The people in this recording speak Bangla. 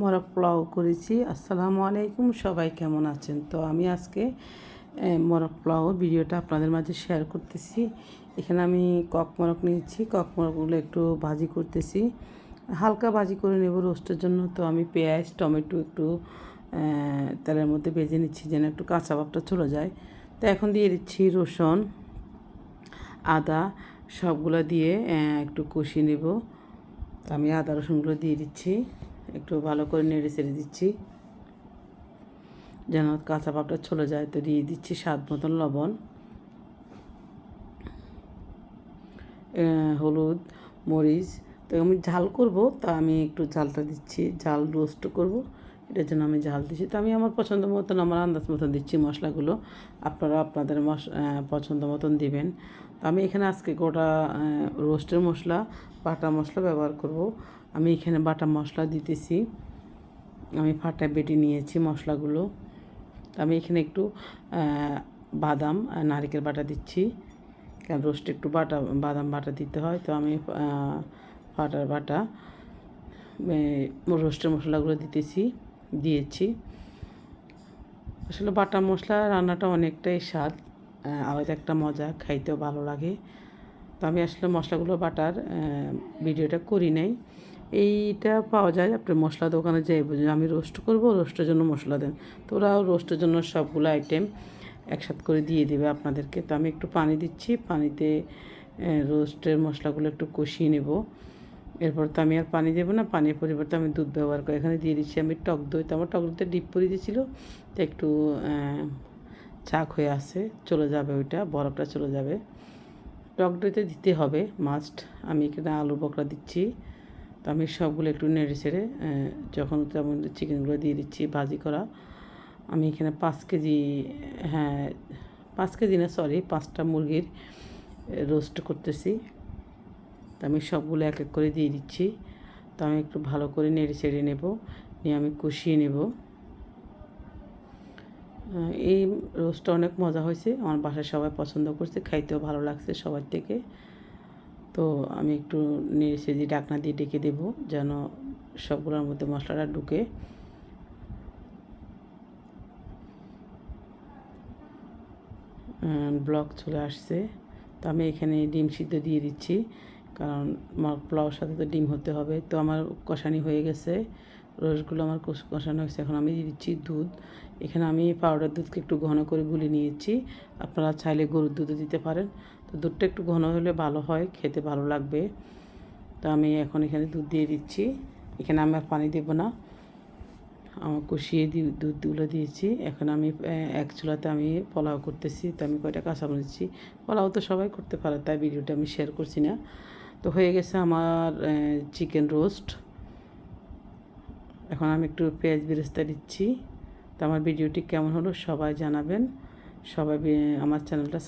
মরক পোলাও করেছি। আসসালামু আলাইকুম, সবাই কেমন আছেন? তো আমি আজকে মরক পোলাও ভিডিওটা আপনাদের মাঝে শেয়ার করতেছি। এখানে আমি কক মরক নিয়েছি। কক মরকগুলো একটু ভাজি করতেছি। হালকা ভাজি করে নেব রোস্টের জন্য। তো আমি পেঁয়াজ, টমেটো একটু তেলের মধ্যে ভেজে নিচ্ছি যেন একটু কাঁচা ভাবটা চলে যায়। তো এখন দিয়ে দিচ্ছি রসুন, আদা, সবগুলো দিয়ে একটু কষিয়ে নেব। আমি আদা, রসুনগুলো দিয়ে দিচ্ছি। একটু ভালো করে নেড়ে ছেড়ে দিচ্ছি। যেন কাঁচা পাপটা চলে যায় তো দিয়ে দিচ্ছি স্বাদ মতন লবণ। হলুদ, মরিচ। তো আমি ঝাল করব, তা আমি একটু ঝালটা দিচ্ছি, ঝাল রোস্ট করব। এটার জন্য আমি ঝাল দিচ্ছি। তো আমি আমার পছন্দ মতন, আমার আন্দাজ মতন দিচ্ছি মশলাগুলো। আপনারা আপনাদের মশ পছন্দ মতন দিবেন। তো আমি এখানে আজকে গোটা রোস্টের মশলা, বাটা মশলা ব্যবহার করব। আমি এখানে বাটা মশলা দিতেছি। আমি ফাটা বেটে নিয়েছি মশলাগুলো। তো আমি এখানে একটু বাদাম নারকেল বাটা দিচ্ছি। কারণ রোস্টে একটু বাটা, বাদাম বাটা দিতে হয়। তো আমি ফাটার বাটা রোস্টের মশলাগুলো দিতেছি, দিয়েছি। আসলে বাটা মশলা রান্নাটা অনেকটাই স্বাদ আলাদা একটা মজা, খাইতেও ভালো লাগে। তো আমি আসলে মশলাগুলো বাটার ভিডিওটা করি নাই। এইটা পাওয়া যায়। আপনার মশলা দোকানে যাই আমি রোস্ট করব রোস্টের জন্য মশলা দেন। তো ওরাও রোস্টের জন্য সবগুলো আইটেম একসাথে করে দিয়ে দেবে আপনাদেরকে। তো আমি একটু পানি দিচ্ছি, পানিতে রোস্টের মশলাগুলো একটু কষিয়ে নেব। এরপর তো আমি আর পানি দেবো না, পানির পরিবর্তে আমি দুধ ব্যবহার করি এখানে দিয়ে দিচ্ছি। আমি টক দই, তো আমার টক দইতে ডিপ পরে দিয়েছিলো তো একটু চাক হয়ে আসে চলে যাবে ওইটা, বরফটা চলে যাবে। টক দইতে দিতে হবে মাস্ট আমি এখানে আলু বকরা দিচ্ছি। তো আমি সবগুলো একটু নেড়ে ছেড়ে যখন তেমন চিকেনগুলো দিয়ে দিচ্ছি ভাজি করা, আমি এখানে পাঁচ কেজি হ্যাঁ পাঁচ কেজি না সরি পাঁচটা মুরগির রোস্ট করতেছি। তো আমি সবগুলো এক এক করে দিয়ে দিচ্ছি। তো আমি একটু ভালো করে নেড়ে চেড়ে নেব, নিয়ে আমি কষিয়ে নেব। এই রোস্টটা অনেক মজা হয়েছে, আমার বাসায় সবাই পছন্দ করছে, খাইতেও ভালো লাগছে সবার থেকে। তো আমি একটু নেড়ে চেড়ে ডাকনা দিয়ে ডেকে দেব যেন সবগুলোর মধ্যে মশলাটা ঢুকে। ব্লক চলে আসছে। তো আমি এখানে ডিম সিদ্ধ দিয়ে দিচ্ছি, কারণ পোলাওর সাথে তো ডিম হতে হবে। তো আমার কষানি হয়ে গেছে। রসগুলো আমার কষ- কষানো হয়েছে। এখন আমি দিচ্ছি দুধ। এখানে আমি পাউডার দুধকে একটু ঘন করে গুলি নিয়েছি। আপনারা চাইলে গরুর দুধও দিতে পারেন। দুধটা একটু ঘন হলে ভালো হয়, খেতে ভালো লাগবে। তো আমি এখন এখানে দুধ দিয়ে দিচ্ছি। এখানে আমি আর পানি দেবো না। আমার কষিয়ে দি, দুধগুলো দিয়েছি। এখন আমি এক চুলাতে আমি পোলাও করতেছি। তো আমি কয়টা কাঁচা দিচ্ছি। পোলাও তো সবাই করতে পারে, তাই ভিডিওটা আমি শেয়ার করছি না। তো হয়ে গেছে আমার চিকেন রোস্ট এখন আমি একটু পেঁয়াজ বেরেস্তা দিচ্ছি। তো আমার ভিডিওটি কেমন হলো সবাই জানাবেন। সবাই আমার চ্যানেলটা